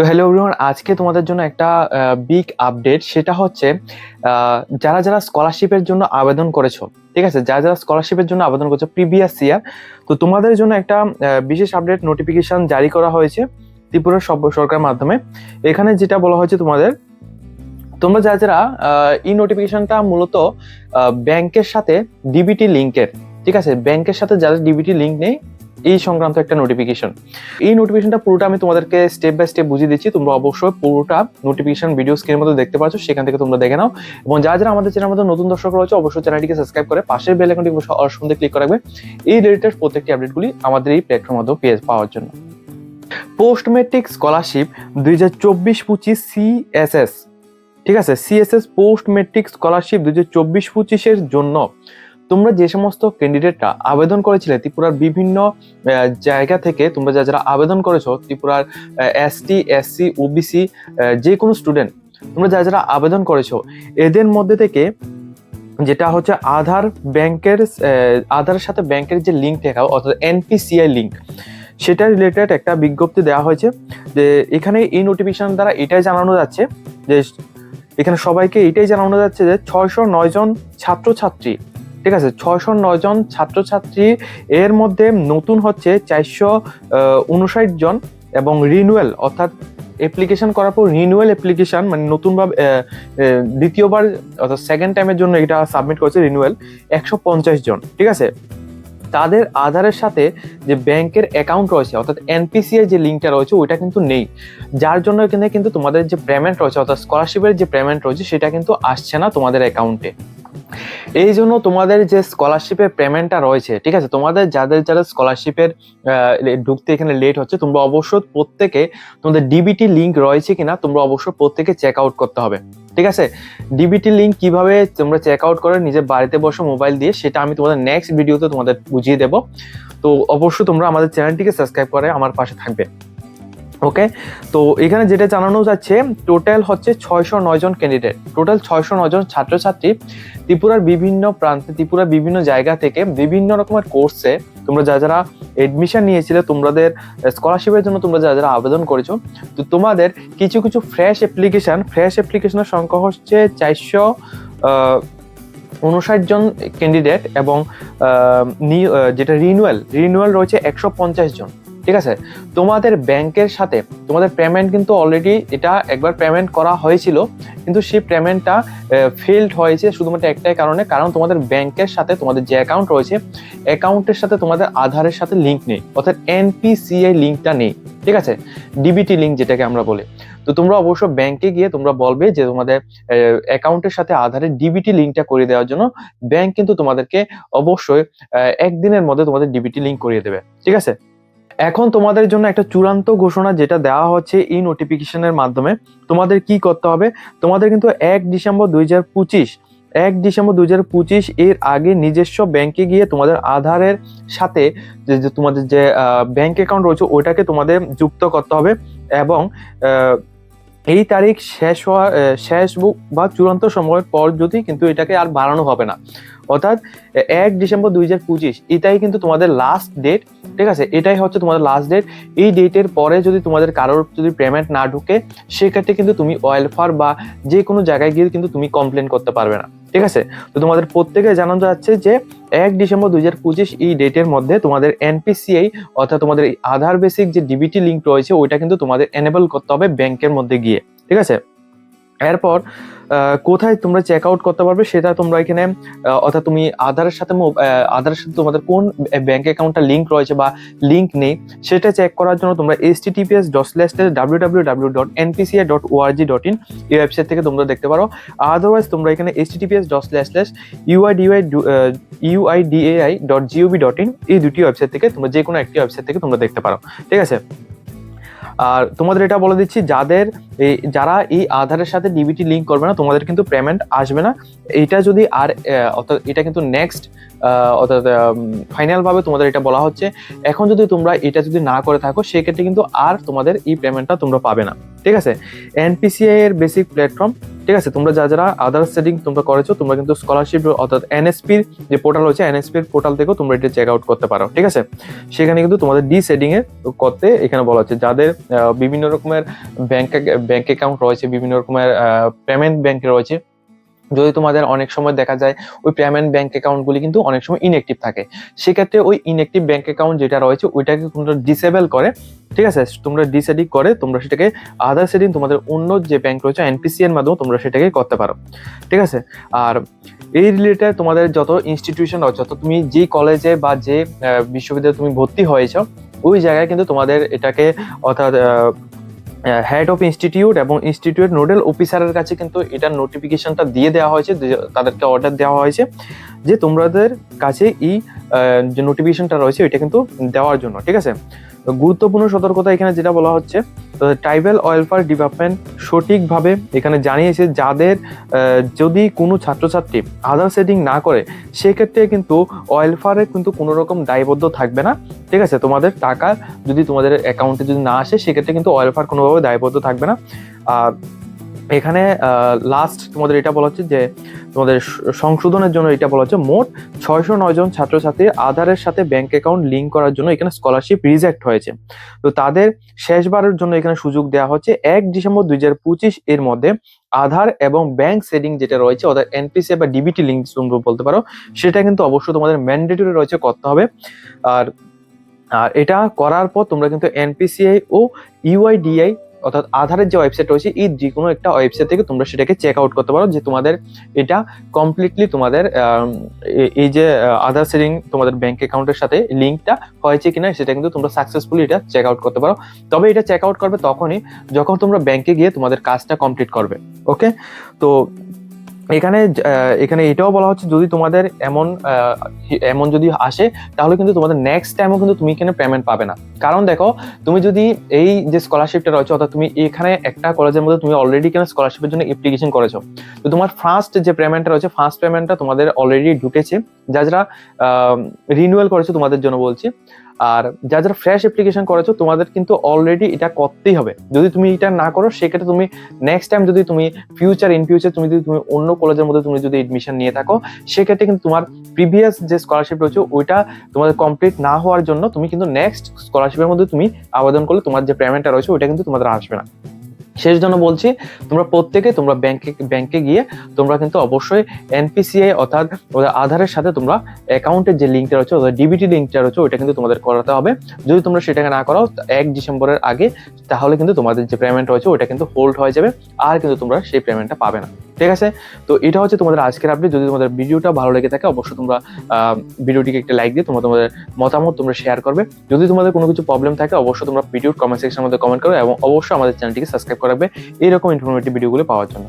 তো hello everyone আজকে তোমাদের জন্য একটা বিগ আপডেট সেটা হচ্ছে যারা যারা স্কলারশিপের জন্য আবেদন করেছ, ঠিক আছে? যারা যারা স্কলারশিপের জন্য আবেদন করেছ প্রিভিয়াস ইয়ার তো তোমাদের জন্য একটা বিশেষ আপডেট নোটিফিকেশন জারি করা হয়েছে ত্রিপুরা সব- সরকারের মাধ্যমে। এখানে যেটা বলা হয়েছে তোমাদের, তোমরা যারা যারা ই নোটিফিকেশনটা মূলত ব্যাংকের সাথে ডিবিটি লিঙ্কের ঠিক আছে? ব্যাংকের সাথে যাদের ডিবিটি লিঙ্ক নেই এই সংক্রান্ত একটা নোটিফিকেশন এই নোটিফিকেশনটা পুরোটা আমি তোমাদেরকে স্টেপ বাই স্টেপ বুঝিয়ে দিচ্ছি। তোমরা অবশ্যই পুরোটা নোটিফিকেশন ভিডিও স্ক্রিনের মধ্যে দেখতে পাচ্ছ, সেখান থেকে তোমরা দেখে নাও। এবং যারা যারা আমাদের চ্যানেলের মধ্যে নতুন দর্শক রয়েছে, অবশ্যই চ্যানেলটিকে সাবস্ক্রাইব করে পাশের বেল আইকনটি সঙ্গে ক্লিক করে রাখবে। এই রিলেটেড প্রত্যেকটি আপডেটগুলি আমাদের এই প্ল্যাটফর্মের মাধ্যমে পেয়ে পাওয়ার জন্য। পোস্ট মেট্রিক স্কলারশিপ দুই হাজার চব্বিশ পঁচিশ সিএসএস ঠিক আছে? সিএসএস পোস্ট মেট্রিক স্কলারশিপ দুই হাজার চব্বিশ পঁচিশের জন্য। তোমরা যে সমস্ত ক্যান্ডিডেটরা আবেদন করেছিলে ত্রিপুরার বিভিন্ন জায়গা থেকে, তোমরা যা যারা আবেদন করেছ, ত্রিপুরার এস এসটি এসসি ওবিসি যে কোনো স্টুডেন্ট তোমরা যা যারা আবেদন করেছ, এদের মধ্যে থেকে যেটা হচ্ছে আধার ব্যাংকের আধারের সাথে ব্যাংকের যে লিঙ্ক থাকা, অর্থাৎ এনপিসিআই লিঙ্ক সেটা রিলেটেড একটা বিজ্ঞপ্তি দেওয়া হয়েছে যে এখানে এই নোটিফিকেশন দ্বারা এটাই জানানো যাচ্ছে যে, এখানে সবাইকে এটাই জানানো যাচ্ছে যে ছয়শো নয় জন ছাত্রছাত্রী ঠিক আছে, ছয়শো নয় জন ছাত্রছাত্রী, এর মধ্যে নতুন হচ্ছে চারশো উনষাট জন এবং রিনুয়াল অর্থাৎ অ্যাপ্লিকেশন করার পর রিনুয়াল অ্যাপ্লিকেশন মানে নতুনভাবে দ্বিতীয়বার, অর্থাৎ সেকেন্ড টাইমের জন্য এটা সাবমিট করেছে রিনুয়াল একশো পঞ্চাশ জন, ঠিক আছে? তাদের আধারের সাথে যে ব্যাংকের অ্যাকাউন্ট রয়েছে, অর্থাৎ এনপিসিআই যে লিঙ্কটা রয়েছে, ওইটা কিন্তু নেই। যার জন্য এখানে কিন্তু তোমাদের যে পেমেন্ট রয়েছে, অর্থাৎ স্কলারশিপের যে পেমেন্ট রয়েছে, সেটা কিন্তু আসছে না তোমাদের অ্যাকাউন্টে এই জন্য তোমাদের যে স্কলারশিপের পেমেন্টটা রয়েছে, ঠিক আছে? তোমাদের যাদের যারা স্কলারশিপের ঢুকতে এখানে লেট হচ্ছে, তোমরা অবশ্যই প্রত্যেকে তোমাদের ডিবিটি লিঙ্ক রয়েছে কিনা, তোমরা অবশ্যই প্রত্যেকে চেক আউট করতে হবে, ঠিক আছে? ডিবিটি লিঙ্ক কীভাবে তোমরা চেক আউট করে নিজের বাড়িতে বসে মোবাইল দিয়ে, সেটা আমি তোমাদের নেক্সট ভিডিওতে তোমাদের বুঝিয়ে দেবো। তো অবশ্যই তোমরা আমাদের চ্যানেলটিকে সাবস্ক্রাইব করে আমার পাশে থাকবে। ওকে তো এখানে যেটা জানানো যাচ্ছে টোটাল হচ্ছে ছয়শো নয় জন ক্যান্ডিডেট টোটাল ছয়শো নয় জন ছাত্রছাত্রী ত্রিপুরার বিভিন্ন প্রান্তে, ত্রিপুরার বিভিন্ন জায়গা থেকে বিভিন্ন রকমের কোর্সে তোমরা যা যারা এডমিশন নিয়েছিলে, তোমাদের স্কলারশিপের জন্য তোমরা যা যারা আবেদন করেছ, তো তোমাদের কিছু কিছু ফ্রেশ অ্যাপ্লিকেশন ফ্রেশ অ্যাপ্লিকেশনের সংখ্যা হচ্ছে চারশো উনষাট জন ক্যান্ডিডেট এবং যেটা রিনুয়াল রিনুয়াল রয়েছে একশো পঞ্চাশ জন। ঠিক আছে? তোমাদের ব্যাংকের সাথে, তোমাদের পেমেন্ট কিন্তু অলরেডি এটা একবার পেমেন্ট করা হয়েছিল, কিন্তু সেই পেমেন্টটা ফেলড হয়েছে শুধুমাত্র একটাই কারণে, কারণ তোমাদের ব্যাংকের সাথে তোমাদের যে অ্যাকাউন্ট রয়েছে অ্যাকাউন্টের সাথে তোমাদের আধারের সাথে লিঙ্ক নেই, অর্থাৎ এনপিসিআই লিঙ্কটা নেই, ঠিক আছে? ডিবিটি লিঙ্ক যেটাকে আমরা বলি। তো তোমরা অবশ্য ব্যাংকে গিয়ে তোমরা বলবে যে তোমাদের অ্যাকাউন্টের সাথে আধারের ডিবিটি লিঙ্কটা করে দেওয়ার জন্য ব্যাংক কিন্তু তোমাদেরকে অবশ্যই একদিনের মধ্যে তোমাদের ডিবিটি লিঙ্ক করিয়ে দেবে, ঠিক আছে? এখন তোমাদের জন্য একটা চূড়ান্ত ঘোষণা যেটা দেওয়া হচ্ছে এই নোটিফিকেশনের মাধ্যমে। তোমাদের কি করতে হবে? তোমাদের কিন্তু এক ডিসেম্বর দুই হাজার পঁচিশ, এক ডিসেম্বর দু হাজার পঁচিশ এর আগে নিজস্ব ব্যাংকে গিয়ে তোমাদের আধারের সাথে যে তোমাদের যে ব্যাংক অ্যাকাউন্ট রয়েছে, ওইটাকে তোমাদের যুক্ত করতে হবে এবং এই তারিখ শেষ হওয়া শেষ বু- বা চূড়ান্ত সময়ের পর যদি কিন্তু এটাকে আর বাড়ানো হবে না। অর্থাৎ এক ডিসেম্বর দুই হাজার পঁচিশ, এটাই কিন্তু তোমাদের লাস্ট ডেট ঠিক আছে? এটাই হচ্ছে তোমাদের লাস্ট ডেট এই ডেটের পরে যদি তোমাদের কারোর যদি পেমেন্ট না ঢুকে, সেক্ষেত্রে কিন্তু তুমি ওয়েলফার বা যে কোনো জায়গায় গিয়ে কিন্তু তুমি কমপ্লেন করতে পারবে না। ঠিক আছে? তো তোমাদের প্রত্যেকে জানানো যাচ্ছে যে এক ডিসেম্বর দুই হাজার পঁচিশ এই ডেটের মধ্যে তোমাদের এনপিসিআই অর্থাৎ তোমাদের আধার বেসিক যে ডিবিটি লিঙ্ক রয়েছে, ওইটা কিন্তু তোমাদের এনেবল করতে হবে ব্যাংকের মধ্যে গিয়ে। ঠিক আছে? এরপর কোথায় তোমরা চেক আউট করতে পারবে সেটা তোমরা এখানে অর্থাৎ তুমি আধারের সাথে আধারের সাথে তোমাদের কোন ব্যাংক অ্যাকাউন্টটা লিঙ্ক রয়েছে বা লিঙ্ক নেই, সেটা চেক করার জন্য তোমরা S T TPS dot slash W W W dot NPCI dot ORG dot in এই ওয়েবসাইট থেকে তোমরা দেখতে পারো। আদারওয়াইজ তোমরা এখানে S T TPS dot slash slash UIDI UIDAI dot GOV dot in এই দুটি ওয়েবসাইট থেকে তোমরা যে কোনো একটি ওয়েবসাইট থেকে তোমরা দেখতে পারো। ঠিক আছে? আর তোমাদের এটা বলে দিচ্ছি, যাদের এই যারা এই আধারের সাথে ডিবিটি লিঙ্ক করবে না, তোমাদের কিন্তু পেমেন্ট আসবে না। এটা যদি আর অর্থাৎ এটা কিন্তু নেক্সট অর্থাৎ ফাইনালভাবে তোমাদের এটা বলা হচ্ছে। এখন যদি তোমরা এটা যদি না করে থাকো, সেক্ষেত্রে কিন্তু আর তোমাদের এই পেমেন্টটা তোমরা পাবে না। ঠিক আছে? এনপিসিআই এর বেসিক প্ল্যাটফর্ম ঠিক আছে? তোমরা যা যারা আদার সেটিং তোমরা করেছ, তোমরা কিন্তু স্কলারশিপ অর্থাৎ এনএসপির যে পোর্টাল রয়েছে এনএসপির পোর্টাল থেকেও তোমরা এটা চেক আউট করতে পারো, ঠিক আছে? সেখানে কিন্তু তোমাদের ডি সেটিং এ করতে এখানে বলা হচ্ছে। যাদের বিভিন্ন রকমের ব্যাংক ব্যাংক অ্যাকাউন্ট রয়েছে, বিভিন্ন রকমের পেমেন্ট ব্যাংক রয়েছে যদি তোমাদের অনেক সময় দেখা যায় ওই পেমেন্ট ব্যাংক অ্যাকাউন্টগুলি কিন্তু অনেক সময় ইনঅ্যাক্টিভ থাকে। সেক্ষেত্রে ওই ইনঅ্যাক্টিভ ব্যাংক অ্যাকাউন্ট যেটা রয়েছে, ওইটাকে তোমরা ডিসেবল করে, ঠিক আছে? তোমরা ডিসেডিং করে, তোমরা সেটাকে আদার সেটিং তোমাদের অন্য যে ব্যাংক রয়েছে এনপিসি এর মাধ্যমে তোমরা সেটাকে করতে পারো। ঠিক আছে? আর এই রিলেটেড তোমাদের যত ইনস্টিটিউশন রয়েছে, যত তুমি যে কলেজে বা যে বিশ্ববিদ্যালয়ে তুমি ভর্তি হয়েছ, ওই জায়গায় কিন্তু তোমাদের এটাকে অর্থাৎ হেড অফ ইনস্টিটিউট এবং ইনস্টিটিউট নোডেল অফিসারের কাছে কিন্তু এটার নোটিফিকেশনটা দিয়ে দেওয়া হয়েছে তাদেরকে অর্ডার দেওয়া হয়েছে, যে তোমাদের কাছে এই যে নোটিফিকেশনটা রয়েছে এটা কিন্তু দেওয়ার জন্য, ঠিক আছে? গুরুত্বপূর্ণ সতর্কতা এখানে যেটা বলা হচ্ছে ট্রাইবেল ওয়েলফেয়ার ডিপার্টমেন্ট সঠিকভাবে এখানে জানিয়েছে যাদের যদি কোনো ছাত্রছাত্রী আধার সেটিং না করে, সেক্ষেত্রে কিন্তু ওয়েলফেয়ারে কিন্তু কোনো রকম দায়বদ্ধ থাকবে না। ঠিক আছে, তোমাদের টাকা যদি তোমাদের অ্যাকাউন্টে যদি না আসে, সেক্ষেত্রে কিন্তু ওয়েলফেয়ার কোনোভাবে দায়বদ্ধ থাকবে না। আর এখানে লাস্ট তোমাদের এটা বলা হচ্ছে যে, তোমাদের সংশোধনের জন্য এটা বলা হচ্ছে মোট ছয়শো নয় জন ছাত্রছাত্রীর আধারের সাথে ব্যাংক অ্যাকাউন্ট লিঙ্ক করার জন্য এখানে স্কলারশিপ রিজেক্ট হয়েছে। তো তাদের শেষবারের জন্য এখানে সুযোগ দেওয়া হচ্ছে এক ডিসেম্বর দুই হাজার পঁচিশ এর মধ্যে আধার এবং ব্যাংক সেটিং যেটা রয়েছে অর্থাৎ এনপিসি বা ডিবিটি লিঙ্ক বলতে পারো, সেটা কিন্তু অবশ্যই তোমাদের ম্যান্ডেটরি রয়েছে করতে হবে। আর আর এটা করার পর তোমরা কিন্তু এনপিসিআই ও ইউআইডিআই অর্থাৎ আধারের যে ওয়েবসাইট রয়েছে, এই যে কোনো একটা ওয়েবসাইট থেকে তোমরা সেটাকে চেক আউট করতে পারো যে তোমাদের এটা কমপ্লিটলি তোমাদের এই যে আধার সেটিং তোমাদের ব্যাঙ্ক অ্যাকাউন্টের সাথে লিঙ্কটা হয়েছে কিনা সেটা কিন্তু তোমরা সাকসেসফুলি এটা চেক আউট করতে পারো। তবে এটা চেক আউট করবে তখনই যখন তোমরা ব্যাংকে গিয়ে তোমাদের কাজটা কমপ্লিট করবে ওকে তো এখানে এখানে এটাও বলা হচ্ছে যদি তোমাদের এমন এমন যদি আসে, তাহলে কিন্তু তোমাদের নেক্সট টাইমও কিন্তু তুমি এখানে পেমেন্ট পাবে না। কারণ দেখো, তুমি যদি এই যে স্কলারশিপটা রয়েছে, অর্থাৎ তুমি এখানে একটা কলেজের মধ্যে তুমি অলরেডি কেন স্কলারশিপের জন্য অ্যাপ্লিকেশন করেছ? তো তোমার ফার্স্ট যে পেমেন্টটা রয়েছে ফার্স্ট পেমেন্টটা তোমাদের অলরেডি ঢুকেছে। যা যারা রিনিউয়াল করেছ তোমাদের জন্য বলছি। আর যা যারা ফ্রেশ অ্যাপ্লিকেশন করেছ, তোমাদের কিন্তু অলরেডি এটা করতেই হবে। যদি তুমি এটা না করো, সেক্ষেত্রে তুমি নেক্সট টাইম যদি তুমি ফিউচার ইন ফিউচার তুমি যদি তুমি অন্য কলেজের মধ্যে তুমি যদি এডমিশন নিয়ে থাকো, সেক্ষেত্রে কিন্তু তোমার প্রিভিয়াস যে স্কলারশিপ রয়েছে, ওইটা তোমাদের কমপ্লিট না হওয়ার জন্য তুমি কিন্তু নেক্সট স্কলারশিপের মধ্যে তুমি আবেদন করলে তোমার যে পেমেন্টটা রয়েছে, ওইটা কিন্তু তোমাদের আসবে না। শেষ জন্য বলছি, তোমরা প্রত্যেকে তোমরা ব্যাংকে ব্যাংকে গিয়ে তোমরা কিন্তু অবশ্যই এনপিসিআই অর্থাৎ ওদের আধারের সাথে তোমরা অ্যাকাউন্টের যে লিঙ্কটা রয়েছে, ওদের ডিবিটি লিঙ্কটা রয়েছে, ওইটা কিন্তু তোমাদের করাতে হবে। যদি তোমরা সেটাকে না করাও, এক ডিসেম্বরের আগে, তাহলে কিন্তু তোমাদের যে পেমেন্ট রয়েছে, ওইটা কিন্তু হোল্ড হয়ে যাবে, আর কিন্তু তোমরা সেই পেমেন্টটা পাবে না। ঠিক আছে? তো এটা হচ্ছে তোমাদের আজকের আপডেট যদি তোমাদের ভিডিওটা ভালো লেগে থাকে, অবশ্যই তোমরা ভিডিওটিকে একটা লাইক দিয়ে তোমরা তোমাদের মতামত তোমরা শেয়ার করবে। যদি তোমাদের কোনো কিছু প্রবলেম থাকে, অবশ্যই তোমরা ভিডিওর কমেন্ট সেকশনের মধ্যে কমেন্ট করো এবং অবশ্যই আমাদের চ্যানেলটিকে সাবস্ক্রাইব করাবে রাখবে। এইরকম ইনফরমেটিভ ভিডিওগুলো পাওয়ার জন্য।